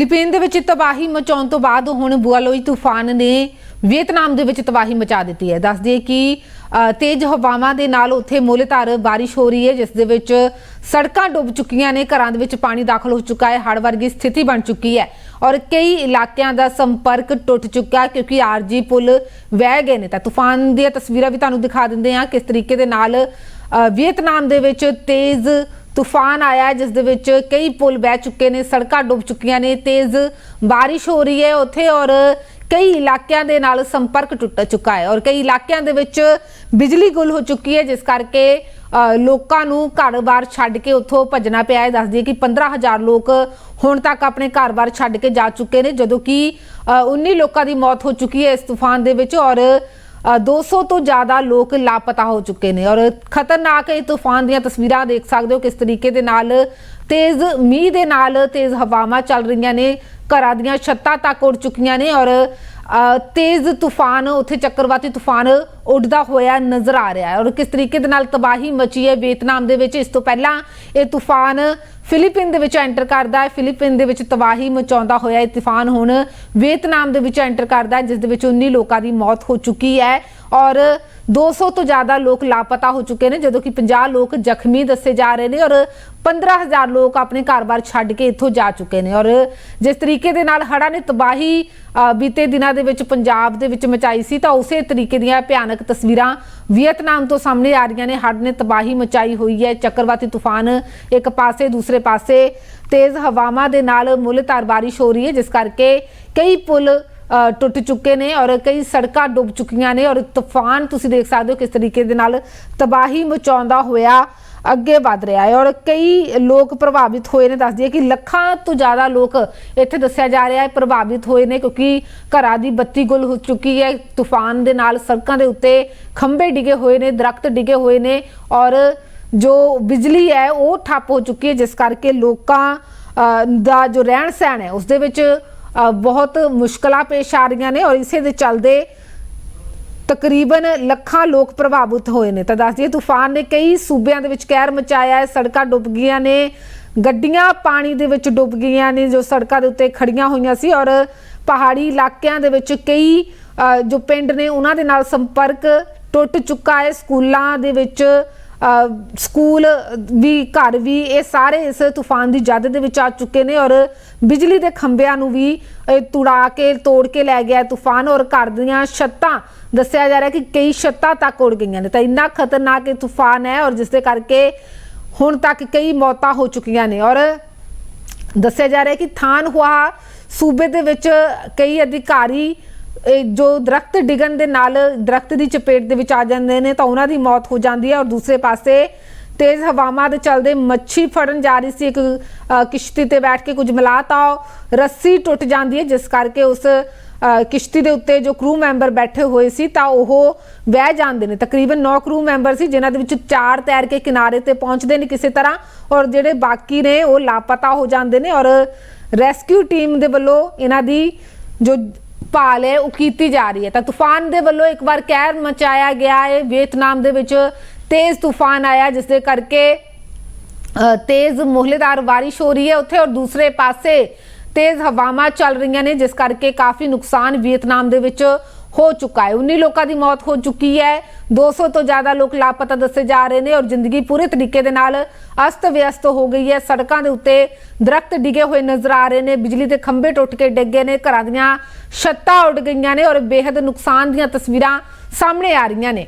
Philippine ਦੇ ਵਿੱਚ ਤਬਾਹੀ ਮਚਾਉਣ ਤੋਂ ਬਾਅਦ ਹੁਣ ਬੁਆਲੋਈ ਤੂਫਾਨ ਨੇ ਵੀਅਤਨਾਮ ਦੇ ਵਿੱਚ ਤਬਾਹੀ ਮਚਾ ਦਿੱਤੀ ਹੈ। ਦੱਸ ਦਈਏ ਕਿ ਤੇਜ਼ ਹਵਾਵਾਂ ਦੇ ਨਾਲ ਉੱਥੇ ਮੁੱਲਧਾਰ ਬਾਰਿਸ਼ ਹੋ ਰਹੀ ਹੈ, ਜਿਸ ਦੇ ਵਿੱਚ ਸੜਕਾਂ ਡੁੱਬ ਚੁੱਕੀਆਂ ਨੇ, ਘਰਾਂ ਦੇ ਵਿੱਚ ਪਾਣੀ ਦਾਖਲ ਹੋ ਚੁੱਕਾ ਹੈ, ਹੜ੍ਹ ਵਰਗੀ ਸਥਿਤੀ ਬਣ ਚੁੱਕੀ ਹੈ ਔਰ ਕਈ ਇਲਾਕਿਆਂ ਦਾ ਸੰਪਰਕ ਟੁੱਟ ਚੁੱਕਾ ਹੈ ਕਿਉਂਕਿ ਆਰਜੀ ਪੁਲ ਵਹਿ ਗਏ ਨੇ। ਤਾਂ ਤੂਫਾਨ ਦੀਆਂ ਤਸਵੀਰਾਂ ਵੀ ਤੁਹਾਨੂੰ ਦਿਖਾ ਦਿੰਦੇ ਹਾਂ ਕਿਸ ਤਰੀਕੇ ਦੇ ਨਾਲ ਵੀਅਤਨਾਮ ਦੇ ਵਿੱਚ ਤੇਜ਼ ਤੂਫਾਨ ਆਇਆ ਜਿਸ ਦੇ ਵਿੱਚ ਕਈ ਪੁਲ ਬਹਿ ਚੁੱਕੇ ਨੇ ਸੜਕਾਂ ਡੁੱਬ ਚੁੱਕੀਆਂ ਨੇ ਤੇਜ਼ ਬਾਰਿਸ਼ ਹੋ ਰਹੀ ਹੈ ਉੱਥੇ ਔਰ ਕਈ ਇਲਾਕਿਆਂ ਦੇ ਨਾਲ ਸੰਪਰਕ ਟੁੱਟ ਚੁੱਕਾ ਹੈ ਔਰ ਕਈ ਇਲਾਕਿਆਂ ਦੇ ਵਿੱਚ ਬਿਜਲੀ ਗੁੱਲ ਹੋ ਚੁੱਕੀ ਹੈ ਜਿਸ ਕਰਕੇ ਅ, ਲੋਕਾਂ ਨੂੰ ਘਰ-ਬਾਰ ਛੱਡ ਕੇ ਉੱਥੋਂ ਭੱਜਣਾ ਪਿਆ ਹੈ। ਦੱਸਦੀ ਹੈ ਕਿ 15000 ਲੋਕ ਹੁਣ ਤੱਕ ਆਪਣੇ ਘਰ-ਬਾਰ ਛੱਡ ਕੇ ਜਾ ਚੁੱਕੇ ਨੇ ਜਦੋਂ ਕਿ ਅ, 19 ਲੋਕਾਂ ਦੀ ਮੌਤ ਹੋ ਚੁੱਕੀ ਹੈ ਇਸ ਤੂਫਾਨ ਦੇ ਵਿੱਚ ਔਰ 200 ਤੋਂ ਜ਼ਿਆਦਾ ਲੋਕ ਲਾਪਤਾ ਹੋ ਚੁੱਕੇ ਨੇ ਔਰ ਖਤਰਨਾਕ ਇਹ ਤੂਫਾਨ ਦੀਆਂ ਤਸਵੀਰਾਂ ਦੇਖ ਸਕਦੇ ਹੋ ਕਿਸ ਤਰੀਕੇ ਦੇ ਨਾਲ ਤੇਜ਼ ਮੀਂਹ ਦੇ ਨਾਲ ਤੇਜ਼ ਹਵਾਵਾਂ ਚੱਲ ਰਹੀਆਂ ਨੇ ਘਰਾਂ ਦੀਆਂ ਛੱਤਾਂ ਤੱਕ ਉੱਡ ਚੁੱਕੀਆਂ ਨੇ ਔਰ ਅ, ਤੇਜ਼ ਤੂਫਾਨ ਉੱਥੇ ਚੱਕਰਵਾਤੀ ਤੂਫਾਨ ਉੱਡਦਾ ਹੋਇਆ ਨਜ਼ਰ ਆ ਰਿਹਾ ਹੈ ਔਰ ਕਿਸ ਤਰੀਕੇ ਦੇ ਨਾਲ ਤਬਾਹੀ ਮਚੀ ਹੈ ਵੀਅਤਨਾਮ ਦੇ ਵਿੱਚ, ਇਸ ਤੋਂ ਪਹਿਲਾਂ ਇਹ ਤੂਫਾਨ ਫਿਲੀਪੀਨ ਦੇ ਵਿੱਚ ਐਂਟਰ ਕਰਦਾ ਹੈ, ਫਿਲੀਪੀਨ ਦੇ ਵਿੱਚ ਤਬਾਹੀ ਮਚਾਉਂਦਾ ਹੋਇਆ ਇਹ ਤੂਫਾਨ ਹੁਣ ਵੀਅਤਨਾਮ ਦੇ ਵਿੱਚ ਐਂਟਰ ਕਰਦਾ ਹੈ, ਜਿਸ ਦੇ ਵਿੱਚ 19 ਲੋਕਾਂ ਦੀ ਮੌਤ ਹੋ ਚੁੱਕੀ ਹੈ ਔਰ 200 ਤੋਂ ਜ਼ਿਆਦਾ ਲੋਕ ਲਾਪਤਾ ਹੋ ਚੁੱਕੇ ਨੇ, ਜਦੋਂ ਕਿ 50 ਲੋਕ ਜ਼ਖਮੀ ਦੱਸੇ ਜਾ ਰਹੇ ਨੇ ਔਰ 15000 ਲੋਕ ਆਪਣੇ ਘਰ-ਬਾਰ ਛੱਡ ਕੇ ਇੱਥੋਂ ਜਾ ਚੁੱਕੇ ਨੇ ਔਰ ਜਿਸ ਤਰੀਕੇ ਦੇ ਨਾਲ ਹੜ੍ਹਾਂ ਨੇ ਤਬਾਹੀ ਬੀਤੇ ਦਿਨਾਂ ਦੇ ਵਿੱਚ ਪੰਜਾਬ ਦੇ ਵਿੱਚ ਮਚਾਈ ਸੀ ਤਾਂ ਉਸੇ ਤਰੀਕੇ ਦੀਆਂ ਭਿਆਨਕ ਤਸਵੀਰਾਂ ਵੀਅਤਨਾਮ ਤੋਂ ਸਾਹਮਣੇ ਆ ਰਹੀਆਂ ਨੇ। ਹੜ੍ਹ ਨੇ ਤਬਾਹੀ ਮਚਾਈ ਹੋਈ ਹੈ। ਚੱਕਰਵਾਤੀ ਤੂਫਾਨ ਇੱਕ ਪਾਸੇ ਦੂਸਰੇ ਪਾਸੇ ਤੇਜ਼ ਹਵਾਵਾਂ ਦੇ ਨਾਲ ਮੁੱਲਧਾਰ ਬਾਰਿਸ਼ ਹੋ ਰਹੀ ਹੈ ਜਿਸ ਕਰਕੇ ਕਈ ਪੁਲ ਅ, ਟੁੱਟ ਚੁੱਕੇ ਨੇ ਔਰ ਕਈ ਸੜਕਾਂ ਡੁੱਬ ਚੁੱਕੀਆਂ ਨੇ ਔਰ ਤੂਫਾਨ ਤੁਸੀਂ ਦੇਖ ਸਕਦੇ ਹੋ ਕਿਸ ਤਰੀਕੇ ਦੇ ਨਾਲ ਤਬਾਹੀ ਮਚਾਉਂਦਾ ਹੋਇਆ ਅੱਗੇ ਵੱਧ ਰਿਹਾ ਹੈ ਔਰ ਕਈ ਲੋਕ ਪ੍ਰਭਾਵਿਤ ਹੋਏ ਨੇ, ਦੱਸਦੀ ਹੈ ਕਿ ਲੱਖਾਂ ਤੋਂ ਜ਼ਿਆਦਾ ਲੋਕ ਇੱਥੇ ਦੱਸਿਆ ਜਾ ਰਿਹਾ ਹੈ ਪ੍ਰਭਾਵਿਤ ਹੋਏ ਨੇ ਕਿਉਂਕਿ ਘਰਾਂ ਦੀ ਬੱਤੀ ਗੁੱਲ ਹੋ ਚੁੱਕੀ ਹੈ, ਤੂਫਾਨ ਦੇ ਨਾਲ ਸੜਕਾਂ ਦੇ ਉੱਤੇ ਖੰਭੇ ਡਿਗੇ ਹੋਏ ਨੇ, ਦਰਖਤ ਡਿਗੇ ਹੋਏ ਨੇ ਔਰ ਜੋ ਬਿਜਲੀ ਹੈ ਉਹ ਠੱਪ ਹੋ ਚੁੱਕੀ ਹੈ, ਜਿਸ ਕਰਕੇ ਲੋਕਾਂ ਦਾ ਜੋ ਰਹਿਣ ਸਹਿਣ ਹੈ, ਉਸ ਦੇ ਵਿੱਚ ਬਹੁਤ ਮੁਸ਼ਕਲਾਂ ਪੇਸ਼ ਆ ਰਹੀਆਂ ਨੇ ਔਰ ਇਸੇ ਦੇ ਚੱਲਦੇ ਤਕਰੀਬਨ ਲੱਖਾਂ ਲੋਕ ਪ੍ਰਭਾਵਿਤ ਹੋਏ ਨੇ। ਤਾਂ ਦੱਸ ਦਈਏ, ਤੂਫਾਨ ਨੇ ਕਈ ਸੂਬਿਆਂ ਦੇ ਵਿੱਚ ਕਹਿਰ ਮਚਾਇਆ ਹੈ, ਸੜਕਾਂ ਡੁੱਬ ਗਈਆਂ ਨੇ, ਗੱਡੀਆਂ ਪਾਣੀ ਦੇ ਵਿੱਚ ਡੁੱਬ ਗਈਆਂ ਨੇ, ਜੋ ਸੜਕਾਂ ਦੇ ਉੱਤੇ ਖੜੀਆਂ ਹੋਈਆਂ ਸੀ ਔਰ ਪਹਾੜੀ ਇਲਾਕਿਆਂ ਦੇ ਵਿੱਚ ਕਈ ਜੋ ਪਿੰਡ ਨੇ ਉਹਨਾਂ ਦੇ ਨਾਲ ਸੰਪਰਕ ਟੁੱਟ ਚੁੱਕਾ ਹੈ। ਸਕੂਲਾਂ ਦੇ ਵਿੱਚ ਸਕੂਲ ਵੀ, ਘਰ ਵੀ, ਇਹ ਸਾਰੇ ਇਸ ਤੂਫਾਨ ਦੀ ਜਦ ਦੇ ਵਿੱਚ ਆ ਚੁੱਕੇ ਨੇ ਔਰ ਬਿਜਲੀ ਦੇ ਖੰਭਿਆਂ ਨੂੰ ਵੀ ਤੁੜਾ ਕੇ, ਤੋੜ ਕੇ ਲੈ ਗਿਆ ਤੂਫਾਨ ਔਰ ਘਰ ਦੀਆਂ ਛੱਤਾਂ ਦੱਸਿਆ ਜਾ ਰਿਹਾ ਕਿ ਕਈ ਛੱਤਾਂ ਤੱਕ ਉੜ ਗਈਆਂ ਨੇ। ਤਾਂ ਇੰਨਾ ਖਤਰਨਾਕ ਇਹ ਤੂਫਾਨ ਹੈ ਔਰ ਜਿਸ ਦੇ ਕਰਕੇ ਹੁਣ ਤੱਕ ਕਈ ਮੌਤਾਂ ਹੋ ਚੁੱਕੀਆਂ ਨੇ। ਔਰ ਦੱਸਿਆ ਜਾ ਰਿਹਾ ਕਿ ਥਾਨ ਸੂਬੇ ਦੇ ਵਿੱਚ ਕਈ ਅਧਿਕਾਰੀ ਜੋ ਦਰਖਤ ਡਿਗਣ ਦੇ ਨਾਲ ਦਰਖਤ ਦੀ ਚਪੇਟ ਦੇ ਵਿੱਚ ਆ ਜਾਂਦੇ ਨੇ ਤਾਂ ਉਹਨਾਂ ਦੀ ਮੌਤ ਹੋ ਜਾਂਦੀ ਹੈ। ਔਰ ਦੂਸਰੇ ਪਾਸੇ ਤੇਜ਼ ਹਵਾਵਾਂ ਦੇ ਚਲਦੇ ਮੱਛੀ ਫੜਨ ਜਾ ਰਹੀ ਸੀ ਇੱਕ ਕਿਸ਼ਤੀ ਤੇ ਬੈਠ ਕੇ ਕੁਝ ਮਿਲਾ ਤਾਂ ਰੱਸੀ ਟੁੱਟ ਜਾਂਦੀ ਹੈ, ਜਿਸ ਕਰਕੇ ਉਸ ਕਿਸ਼ਤੀ ਦੇ ਉੱਤੇ ਜੋ ਕਰੂ ਮੈਂਬਰ ਬੈਠੇ ਹੋਏ ਸੀ ਤਾਂ ਉਹ ਵਹਿ ਜਾਂਦੇ ਨੇ। ਤਕਰੀਬਨ 9 ਕਰੂ ਮੈਂਬਰ ਸੀ, ਜਿਨ੍ਹਾਂ ਦੇ ਵਿੱਚ 4 ਤੈਰ ਕੇ ਕਿਨਾਰੇ ਤੇ ਪਹੁੰਚਦੇ ਨੇ ਕਿਸੇ ਤਰ੍ਹਾਂ ਔਰ ਜਿਹੜੇ ਬਾਕੀ ਨੇ ਉਹ ਲਾਪਤਾ ਹੋ ਜਾਂਦੇ ਨੇ ਔਰ ਰੈਸਕਿਊ ਟੀਮ ਦੇ ਵੱਲੋਂ ਇਹਨਾਂ ਦੀ ਜੋ ਭਾਲ ਹੈ ਉਹ ਕੀਤੀ ਜਾ ਰਹੀ ਹੈ। ਤਾਂ ਤੂਫਾਨ ਦੇ ਵੱਲੋਂ ਇੱਕ ਵਾਰ ਕਹਿਰ ਮਚਾਇਆ ਗਿਆ ਹੈ। ਵੀਅਤਨਾਮ ਦੇ ਵਿੱਚ ਤੇਜ਼ ਤੂਫਾਨ ਆਇਆ, ਜਿਸ ਦੇ ਕਰਕੇ ਤੇਜ਼ ਮੋਹਲੇਦਾਰ ਬਾਰਿਸ਼ ਹੋ ਰਹੀ ਹੈ ਉੱਥੇ ਔਰ ਦੂਸਰੇ ਪਾਸੇ ਤੇਜ਼ ਹਵਾਵਾਂ ਚੱਲ ਰਹੀਆਂ ਨੇ, ਜਿਸ ਕਰਕੇ ਕਾਫੀ ਨੁਕਸਾਨ ਵੀਅਤਨਾਮ ਦੇ ਵਿੱਚ ਹੋ ਚੁੱਕਾ ਹੈ। 19 ਲੋਕਾਂ ਦੀ ਮੌਤ ਹੋ ਚੁੱਕੀ ਹੈ। 200 ਤੋਂ ਜ਼ਿਆਦਾ ਲੋਕ ਲਾਪਤਾ ਦੱਸੇ ਜਾ ਰਹੇ ਨੇ ਔਰ ਜ਼ਿੰਦਗੀ ਪੂਰੇ ਤਰੀਕੇ ਦੇ ਨਾਲ ਅਸਤ ਵਿਅਸਤ ਹੋ ਗਈ ਹੈ। ਸੜਕਾਂ ਦੇ ਉੱਤੇ ਦਰਖਤ ਡਿਗੇ ਹੋਏ ਨਜ਼ਰ ਆ ਰਹੇ ਨੇ। ਬਿਜਲੀ ਦੇ ਖੰਭੇ ਟੁੱਟ ਕੇ ਡਿੱਗੇ ਨੇ। ਘਰਾਂ ਦੀਆਂ ਛੱਤਾਂ ਉੱਡ ਗਈਆਂ ਨੇ ਔਰ ਬੇहद ਨੁਕਸਾਨ ਦੀਆਂ ਤਸਵੀਰਾਂ ਸਾਹਮਣੇ ਆ ਰਹੀਆਂ ਨੇ।